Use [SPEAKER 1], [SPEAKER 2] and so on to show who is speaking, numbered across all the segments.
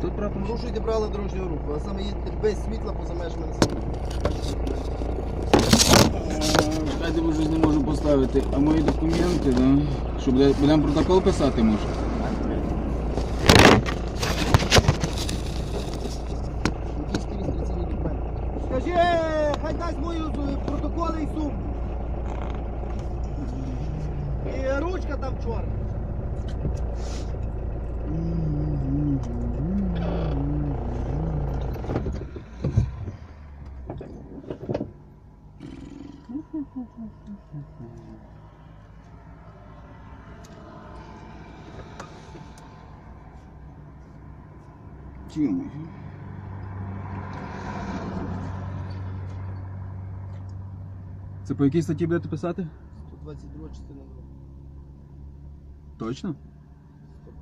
[SPEAKER 1] Тут прапор.
[SPEAKER 2] Порушуєте правила дорожнього руху, а саме їдете без світла поза межами населення.
[SPEAKER 1] Щось не можу поставити. А мої документи, да? Що будемо протокол писати може?
[SPEAKER 2] Скажи, хай дасть мою протоколи і сумку. І ручка там чорна.
[SPEAKER 1] Чим? Це по якій статті будете писати?
[SPEAKER 2] 122 частина 2.
[SPEAKER 1] Точно?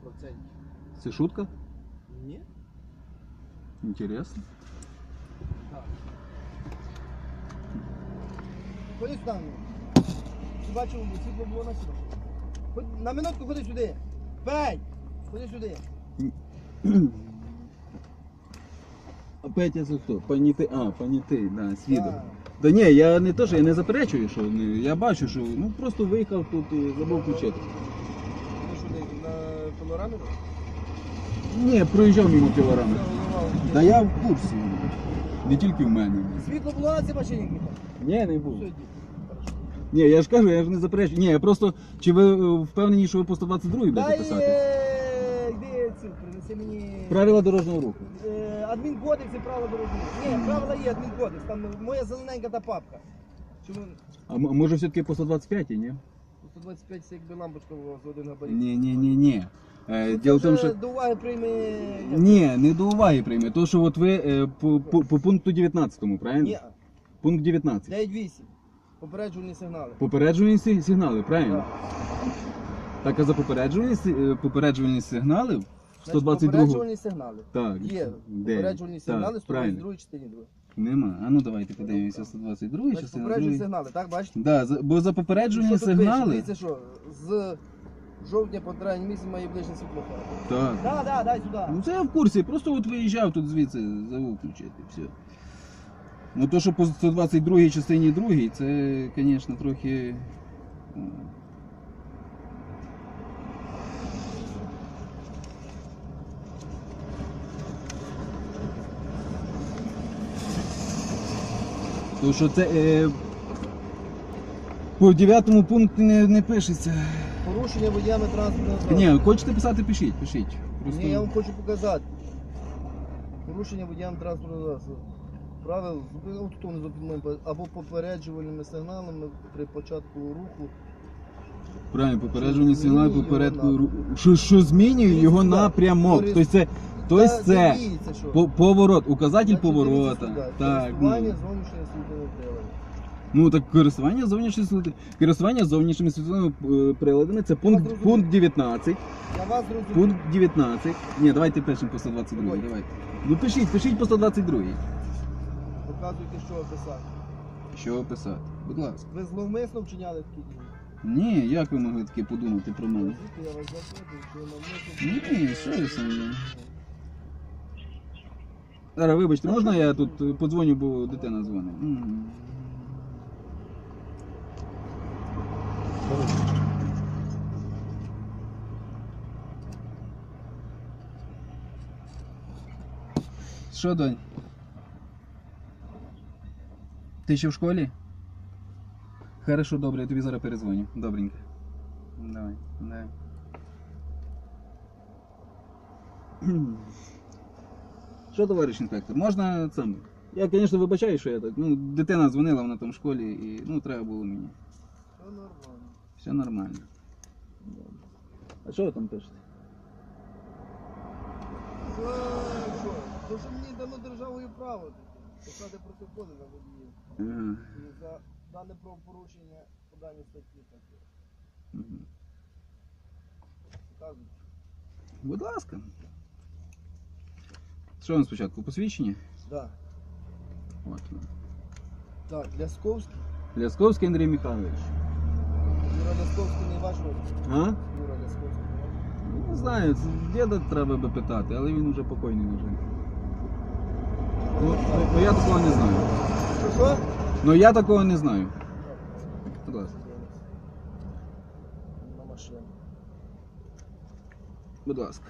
[SPEAKER 2] 100%.
[SPEAKER 1] Це шутка?
[SPEAKER 2] Ні?
[SPEAKER 1] Інтересно.
[SPEAKER 2] Так. Ходи сюди. Ти бачив, світло було на сюди. Ходи, на минутку ходи сюди. Пень! Ходи сюди.
[SPEAKER 1] А Петя це хто? Паніти. А, паніти, да, свідок.
[SPEAKER 2] Так.
[SPEAKER 1] Та ні, я не то, що я не заперечую, що не- я бачу, що ну просто виїхав тут і забув включити.
[SPEAKER 2] Ти сюди на панорамі?
[SPEAKER 1] Ні, проїжджав мимо пілорами.
[SPEAKER 2] Та
[SPEAKER 1] я в курсі. Не тільки в мене.
[SPEAKER 2] Світло було на цій машині?
[SPEAKER 1] Ні, не.
[SPEAKER 2] Хорошо.
[SPEAKER 1] Ні, я ж кажу, я ж не заперечую. Ні, я просто. Чи ви е, впевнені, що ви по 122 будете
[SPEAKER 2] Дай,
[SPEAKER 1] писати?
[SPEAKER 2] е, йди цю, принеси мені
[SPEAKER 1] Правила дорожнього руху.
[SPEAKER 2] е, адмінкодекс і правила дорожнього. руху. Ні, правила є адмінкодекс, там моя зелененька та папка. Чому?
[SPEAKER 1] А м- може все-таки по 125, ні?
[SPEAKER 2] 125 це якби лампочка була з один габарит.
[SPEAKER 1] Ні, ні, ні, ні. Е, Діло в тому, що.
[SPEAKER 2] До уваги прийме...
[SPEAKER 1] Ні, не до уваги прийме. То, що от ви е, по, по, по пункту 19, правильно?
[SPEAKER 2] Ні,
[SPEAKER 1] Пункт 19.
[SPEAKER 2] 9-8. Попереджувальні сигнали.
[SPEAKER 1] Попереджувальні сиг- сигнали, правильно?
[SPEAKER 2] Так.
[SPEAKER 1] Так, а за попереджувальні, е, попереджувальні сигнали
[SPEAKER 2] Значить,
[SPEAKER 1] 122
[SPEAKER 2] Попереджувальні сигнали.
[SPEAKER 1] Так.
[SPEAKER 2] Є
[SPEAKER 1] де?
[SPEAKER 2] попереджувальні
[SPEAKER 1] Так,
[SPEAKER 2] сигнали
[SPEAKER 1] правильно.
[SPEAKER 2] 122 частині 2.
[SPEAKER 1] Нема. А ну давайте подивимося 122
[SPEAKER 2] Значить,
[SPEAKER 1] частина
[SPEAKER 2] попереджувальні
[SPEAKER 1] 2.
[SPEAKER 2] сигнали, так, бачите?
[SPEAKER 1] Да, за- бо за попереджувальні
[SPEAKER 2] Що тут пише?
[SPEAKER 1] сигнали.
[SPEAKER 2] Дивіться, що з жовтня по травень місяць має ближнє світлофор.
[SPEAKER 1] Так.
[SPEAKER 2] Да, да, дай сюди.
[SPEAKER 1] Ну це я в курсі, просто от виїжджав тут звідси, забув включити, все. Ну то, що по 122 частині 2, це, звісно, трохи. е, То що це е, по 9 пункту не, не пишеться.
[SPEAKER 2] Порушення водіями транспортного засобу.
[SPEAKER 1] Ні, хочете писати, пишіть, пишіть. Просто...
[SPEAKER 2] Ні, я вам хочу показати. Порушення водіям транспортного засобу. Правил зупин- от хто не зупинив, або попереджувальними сигналами при початку руху.
[SPEAKER 1] Правильно, попередження
[SPEAKER 2] Що
[SPEAKER 1] сигнал
[SPEAKER 2] змінює
[SPEAKER 1] попередку.
[SPEAKER 2] його
[SPEAKER 1] ру- Що, що змінює
[SPEAKER 2] Дивіться
[SPEAKER 1] його
[SPEAKER 2] сюди.
[SPEAKER 1] напрямок.
[SPEAKER 2] Корист-
[SPEAKER 1] Тобто це, тобто
[SPEAKER 2] Та,
[SPEAKER 1] це
[SPEAKER 2] дивіться, що.
[SPEAKER 1] по- поворот, указатель
[SPEAKER 2] Значить,
[SPEAKER 1] поворота.
[SPEAKER 2] дивіться сюди.
[SPEAKER 1] Так,
[SPEAKER 2] Користування
[SPEAKER 1] ну.
[SPEAKER 2] зовнішньої світлової прилади.
[SPEAKER 1] Ну так користування зовнішніми світловими користування зовнішніми світловими е, приладами це пункт, пункт 19.
[SPEAKER 2] Я вас зрозумів.
[SPEAKER 1] Пункт 19. Ні, давайте пишемо по 122.
[SPEAKER 2] Давай.
[SPEAKER 1] Давайте. Ну пишіть, пишіть по 122.
[SPEAKER 2] Показуйте, що описати.
[SPEAKER 1] Що описати? Будь ласка.
[SPEAKER 2] Ви зловмисно вчиняли такі дії.
[SPEAKER 1] Ні, як ви могли таке подумати про мене?
[SPEAKER 2] Звідки я вас запитую, чи ви навмисно
[SPEAKER 1] Ні, що я сам. Зараз, вибачте, можна я тут е, подзвоню, бо дитина дзвонить? Що, донь? Ти ще в школі? Хорошо, добре, я тобі зараз перезвоню. Добренько. Давай, давай. Що, товариш інспектор, можна сам? Я, звісно, вибачаю, що я так. Ну, дитина дзвонила вона там в школі і ну, треба було мені.
[SPEAKER 2] Все нормально.
[SPEAKER 1] Все нормально. А що ви там пишете?
[SPEAKER 2] Що? що? То, що мені дано державою право писати протоколи на водіїв.
[SPEAKER 1] Ага.
[SPEAKER 2] І за дане правопорушення по даній статті так
[SPEAKER 1] Мгм.
[SPEAKER 2] показують.
[SPEAKER 1] Будь ласка. Що вам спочатку? Посвідчення?
[SPEAKER 2] Да.
[SPEAKER 1] От. воно.
[SPEAKER 2] Так, Лясковський.
[SPEAKER 1] Лясковський Андрій Михайлович.
[SPEAKER 2] Юра Лясковський не ваш родич.
[SPEAKER 1] А?
[SPEAKER 2] Юра Лясковський не ваш.
[SPEAKER 1] Не знаю, це діда треба би питати, але він вже покойний вже. Ну, ну, ну я такого не знаю.
[SPEAKER 2] Що що?
[SPEAKER 1] Ну я такого не знаю. Будь ласка.
[SPEAKER 2] На машину.
[SPEAKER 1] Будь ласка.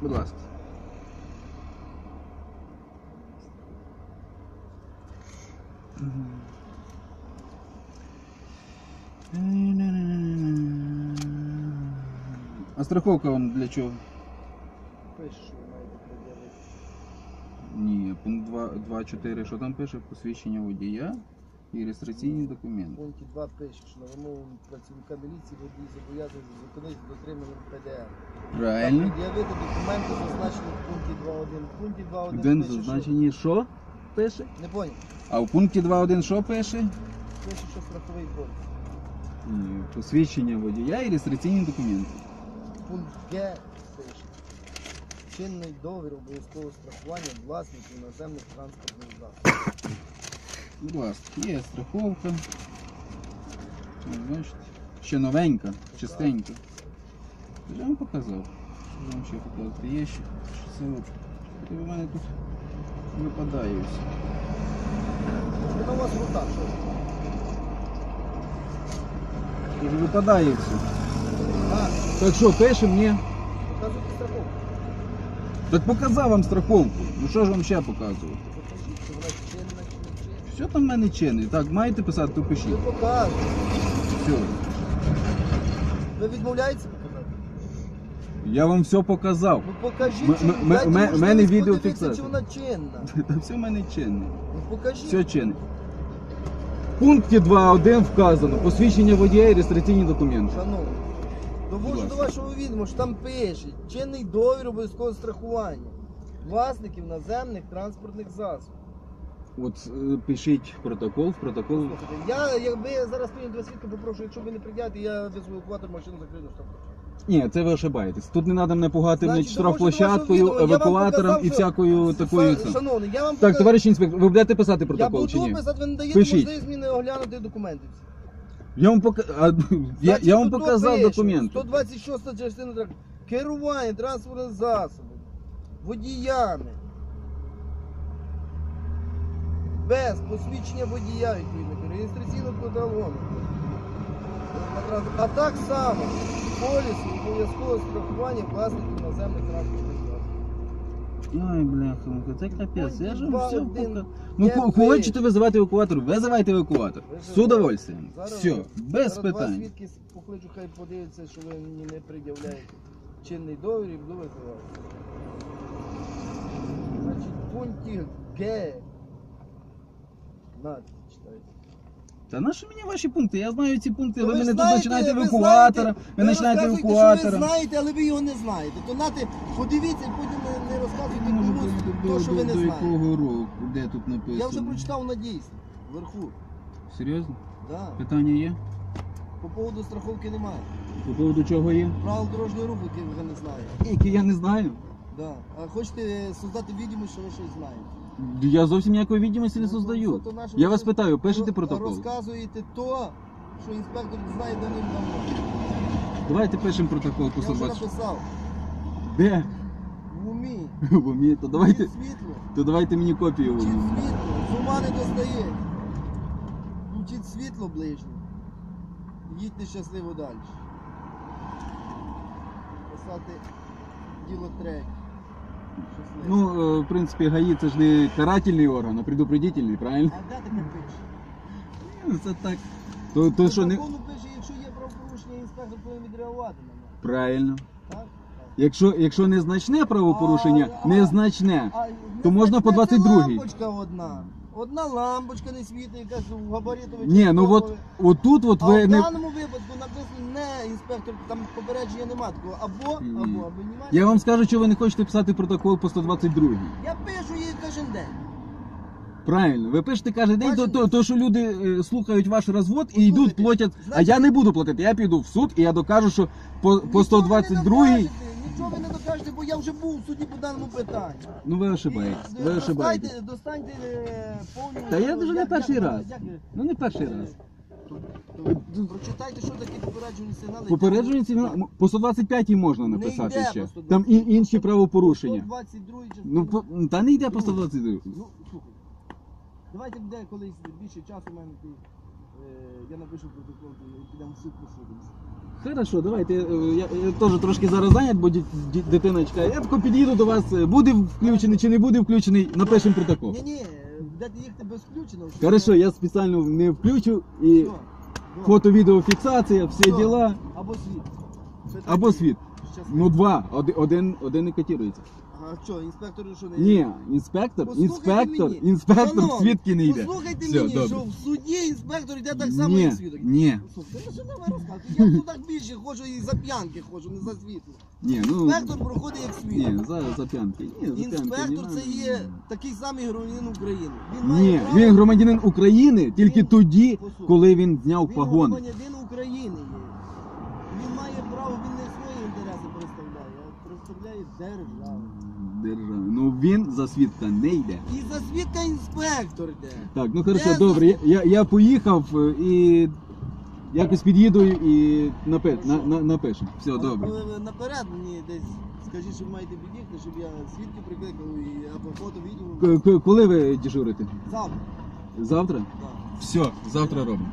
[SPEAKER 1] Будь ласка. А страховка вам для чого?
[SPEAKER 2] Пише, що ви маєте пред'явити.
[SPEAKER 1] Ні, пункт 2.4, що там пише? Посвідчення водія і реєстраційні документи.
[SPEAKER 2] пункті 2 пише, що на вимогу працівника міліції водій зобов'язаний зупинити дотриманням ПДР.
[SPEAKER 1] Правильно.
[SPEAKER 2] Пред'явити документи, зазначені в пункті 2.1. В пункті 2.1
[SPEAKER 1] Один
[SPEAKER 2] пише, що...
[SPEAKER 1] зазначені що пише?
[SPEAKER 2] Не поняв.
[SPEAKER 1] А в пункті 2.1 що пише?
[SPEAKER 2] Пише, що страховий поліс.
[SPEAKER 1] Ні, Посвідчення водія і реєстраційні документи.
[SPEAKER 2] Пункт Г пише. Чинний договір обов'язкового страхування власників наземних транспортних засобів.
[SPEAKER 1] Будь ласка, є страховка. О, Бачите? Ще новенька, чистенька. Я вам показав. Що вам ще показати? Є ще. Що це от? Це у мене тут випадає все.
[SPEAKER 2] У вас в руках? Що?
[SPEAKER 1] Тут випадає все.
[SPEAKER 2] А,
[SPEAKER 1] Так що, пишемо, ні?
[SPEAKER 2] показуйте страховку.
[SPEAKER 1] Так показав вам страховку. Ну що ж вам ще показувати?
[SPEAKER 2] Покажіть, чи вона чинна, чи не чинна.
[SPEAKER 1] Все там в мене чинне. Так, маєте писати, то
[SPEAKER 2] Ви
[SPEAKER 1] пишіть. Все.
[SPEAKER 2] Ви відмовляєтеся?
[SPEAKER 1] Я вам все показав.
[SPEAKER 2] Ну покажіть,
[SPEAKER 1] М-
[SPEAKER 2] чи
[SPEAKER 1] м- м- мене
[SPEAKER 2] подивитися,
[SPEAKER 1] відеофіксація.
[SPEAKER 2] чи вона чинна.
[SPEAKER 1] Та все в мене чинне.
[SPEAKER 2] Ну покажіть.
[SPEAKER 1] Все чинне. В пункті 2.1 вказано посвідчення водія і реєстраційні документи.
[SPEAKER 2] Шановні,
[SPEAKER 1] ласка.
[SPEAKER 2] до вашого відома, що там пише чинний договір обов'язкового страхування власників наземних транспортних засобів.
[SPEAKER 1] От е, пишіть протокол, в протокол.
[SPEAKER 2] Слухайте, я якби я зараз прийняв два свідки, попрошу, якщо ви не прийдете, я визву евакуатор машину закрию штраф.
[SPEAKER 1] Ні, це ви ошибаєтесь. Тут не треба мене пугати
[SPEAKER 2] Значить,
[SPEAKER 1] штрафплощадкою,
[SPEAKER 2] я вам
[SPEAKER 1] евакуатором
[SPEAKER 2] показав,
[SPEAKER 1] і
[SPEAKER 2] що-
[SPEAKER 1] всякою такою. Це.
[SPEAKER 2] Шановний, я вам
[SPEAKER 1] Так, товариш інспектор, ви будете писати
[SPEAKER 2] я
[SPEAKER 1] протокол чи
[SPEAKER 2] буду
[SPEAKER 1] ні?
[SPEAKER 2] писати, ви не даєте
[SPEAKER 1] Пишіть.
[SPEAKER 2] можливість мені оглянути документи.
[SPEAKER 1] Я вам пока... а, я,
[SPEAKER 2] Значить,
[SPEAKER 1] я вам
[SPEAKER 2] тут
[SPEAKER 1] показав
[SPEAKER 2] пише,
[SPEAKER 1] документи.
[SPEAKER 2] 126 частина трак- керування транспортним засобом, водіями. Без посвідчення водія відповідно, реєстраційного талону. А так само поліс обов'язкового страхування власників наземних транспортних.
[SPEAKER 1] Ай, бляха, це капець. Я ж вам все пока... Ну, хочете визивати евакуатор? Визивайте евакуатор. З удовольствием. Все, без питань.
[SPEAKER 2] свідки покличу, хай подивляться, що ви мені не пред'являєте чинний договір і буду визивати. Значить, пункті Г. На, читайте.
[SPEAKER 1] Та на що мені ваші пункти? Я знаю ці пункти.
[SPEAKER 2] Ну,
[SPEAKER 1] Ви
[SPEAKER 2] ви
[SPEAKER 1] мене тут
[SPEAKER 2] знаєте,
[SPEAKER 1] починаєте
[SPEAKER 2] ви
[SPEAKER 1] евакуатором, ви
[SPEAKER 2] Ви
[SPEAKER 1] починаєте
[SPEAKER 2] розказуєте, що ви знаєте, але ви його не знаєте. То нате, подивіться і потім не, не розказуйте комусь то, що ви не
[SPEAKER 1] до
[SPEAKER 2] знаєте.
[SPEAKER 1] якого року? Де тут написано?
[SPEAKER 2] Я вже прочитав на дійсно, вверху.
[SPEAKER 1] Серйозно?
[SPEAKER 2] Да.
[SPEAKER 1] Питання є?
[SPEAKER 2] По поводу страховки немає.
[SPEAKER 1] По поводу чого є?
[SPEAKER 2] Правил дорожнього руху, які ви не знаєте.
[SPEAKER 1] Які я не знаю.
[SPEAKER 2] Да. А хочете создати відомість, що ви щось знаєте?
[SPEAKER 1] Я зовсім ніякої відомості не
[SPEAKER 2] Ну,
[SPEAKER 1] создаю.
[SPEAKER 2] то наше
[SPEAKER 1] Я
[SPEAKER 2] ви
[SPEAKER 1] вас питаю, пишете
[SPEAKER 2] ро-
[SPEAKER 1] протокол?
[SPEAKER 2] Розказуєте то, що інспектор знає давним-давно.
[SPEAKER 1] Давайте пишемо протокол по
[SPEAKER 2] Я вже
[SPEAKER 1] 120.
[SPEAKER 2] написав.
[SPEAKER 1] Де?
[SPEAKER 2] В умі.
[SPEAKER 1] В умі, то давайте,
[SPEAKER 2] світло.
[SPEAKER 1] то давайте мені копію. в умі.
[SPEAKER 2] світло. З ума не достає. Включіть світло ближнє. Їдьте щасливо далі. Писати діло третє. Щасливо.
[SPEAKER 1] Ну, е, в принципі, ГАІ це ж не карательний орган, а предупредительний, правильно?
[SPEAKER 2] а де таке пише?
[SPEAKER 1] Ну, Це так. То, то що не.
[SPEAKER 2] Закону пише, якщо є правопорушення, інспектор повинен відреагувати на мене.
[SPEAKER 1] Правильно.
[SPEAKER 2] Так?
[SPEAKER 1] Якщо, якщо незначне правопорушення,
[SPEAKER 2] А, а,
[SPEAKER 1] незначне.
[SPEAKER 2] А,
[SPEAKER 1] То
[SPEAKER 2] не
[SPEAKER 1] можна по
[SPEAKER 2] значне,
[SPEAKER 1] 22-й.
[SPEAKER 2] лампочка одна. Одна лампочка не світить, якась в габаритові.
[SPEAKER 1] Ні, ну от отут от
[SPEAKER 2] а
[SPEAKER 1] ви
[SPEAKER 2] в
[SPEAKER 1] не.
[SPEAKER 2] даному випадку написано не інспектор, там попередження немає такого. Або,
[SPEAKER 1] Ні.
[SPEAKER 2] або, або немає.
[SPEAKER 1] Я вам скажу, що ви не хочете писати протокол по 122.
[SPEAKER 2] Я пишу їй кожен день.
[SPEAKER 1] Правильно, ви пишете кожен день, то,
[SPEAKER 2] Бачите?
[SPEAKER 1] то, то що люди е, слухають ваш розвод і
[SPEAKER 2] Послухайте,
[SPEAKER 1] йдуть, платять. А
[SPEAKER 2] значить-
[SPEAKER 1] я не буду платити, я піду в суд і я докажу, що по, по
[SPEAKER 2] Нічого ви не
[SPEAKER 1] 122
[SPEAKER 2] докажете, Неправду кажете, бо я вже був у суді по даному питанню.
[SPEAKER 1] Ну ви ошибаєтесь.
[SPEAKER 2] І,
[SPEAKER 1] Ви
[SPEAKER 2] е,
[SPEAKER 1] ошибаєтесь.
[SPEAKER 2] Достаньте, достаньте е, повну...
[SPEAKER 1] Та я вже не
[SPEAKER 2] як-
[SPEAKER 1] перший
[SPEAKER 2] як-
[SPEAKER 1] раз.
[SPEAKER 2] як-
[SPEAKER 1] Ну не перший раз.
[SPEAKER 2] Прочитайте, що таке попереджувальні сигнали.
[SPEAKER 1] Попередження ці
[SPEAKER 2] Так.
[SPEAKER 1] по 125 можна
[SPEAKER 2] Не
[SPEAKER 1] написати
[SPEAKER 2] йде
[SPEAKER 1] ще.
[SPEAKER 2] по 125.
[SPEAKER 1] Там і інші правопорушення.
[SPEAKER 2] 122.
[SPEAKER 1] Ну по- та не йде по 122.
[SPEAKER 2] Ну, слухай. Давайте буде колись більше часу в мене ти. е, Я напишу протокол, і підемо в суд посудимося.
[SPEAKER 1] Хорошо, давайте. е, Я, я теж трошки зараз зайнят, бо ді- ді- дитина чекає. Я тако під'їду до вас, е, буде включений чи не буде включений, напишемо протокол.
[SPEAKER 2] Ні, ні, будете їхати без включеного.
[SPEAKER 1] Хорошо, я спеціально не включу і
[SPEAKER 2] Все, добре.
[SPEAKER 1] фото-відеофіксація, всі
[SPEAKER 2] Що?
[SPEAKER 1] діла.
[SPEAKER 2] Або світ.
[SPEAKER 1] Або світ.
[SPEAKER 2] Щасливо.
[SPEAKER 1] Ну два, один, один, один не котирується.
[SPEAKER 2] А що, інспектор що не
[SPEAKER 1] Ні, інспектор,
[SPEAKER 2] Послухайте
[SPEAKER 1] інспектор,
[SPEAKER 2] мені.
[SPEAKER 1] інспектор
[SPEAKER 2] Шановні,
[SPEAKER 1] свідки не йде.
[SPEAKER 2] Послухайте
[SPEAKER 1] Все,
[SPEAKER 2] мені,
[SPEAKER 1] добре.
[SPEAKER 2] що в суді інспектор йде так само,
[SPEAKER 1] Ні,
[SPEAKER 2] як свідок.
[SPEAKER 1] ні,
[SPEAKER 2] Слухайте, ну що давай розказуй. Я в судах більше ходжу і за п'янки ходжу, не за світло.
[SPEAKER 1] ні, ну
[SPEAKER 2] Інспектор проходить як свідок.
[SPEAKER 1] ні, за, за п'янки. Ні, за п'янки
[SPEAKER 2] Інспектор
[SPEAKER 1] не
[SPEAKER 2] це є такий самий громадянин України. Він
[SPEAKER 1] Ні,
[SPEAKER 2] право-
[SPEAKER 1] він громадянин України тільки
[SPEAKER 2] Він-
[SPEAKER 1] тоді,
[SPEAKER 2] Послухай.
[SPEAKER 1] коли він зняв
[SPEAKER 2] Він
[SPEAKER 1] погони.
[SPEAKER 2] громадянин України є. Він має право, він не свої інтереси представляє, а представляє державу.
[SPEAKER 1] Держава. Ну він за свідка не йде.
[SPEAKER 2] І за свідка інспектор йде.
[SPEAKER 1] Так, ну хорошо,
[SPEAKER 2] Де
[SPEAKER 1] добре. Я, я, я поїхав е, і якось під'їду і напи, на, на, напишу. Все, добре.
[SPEAKER 2] коли ви наперед мені десь скажіть, що ви маєте під'їхати, щоб я свідки прикликав і або фото, відео.
[SPEAKER 1] К- к- Коли ви дежурите?
[SPEAKER 2] Завтра.
[SPEAKER 1] Завтра?
[SPEAKER 2] Так.
[SPEAKER 1] Все, завтра робимо.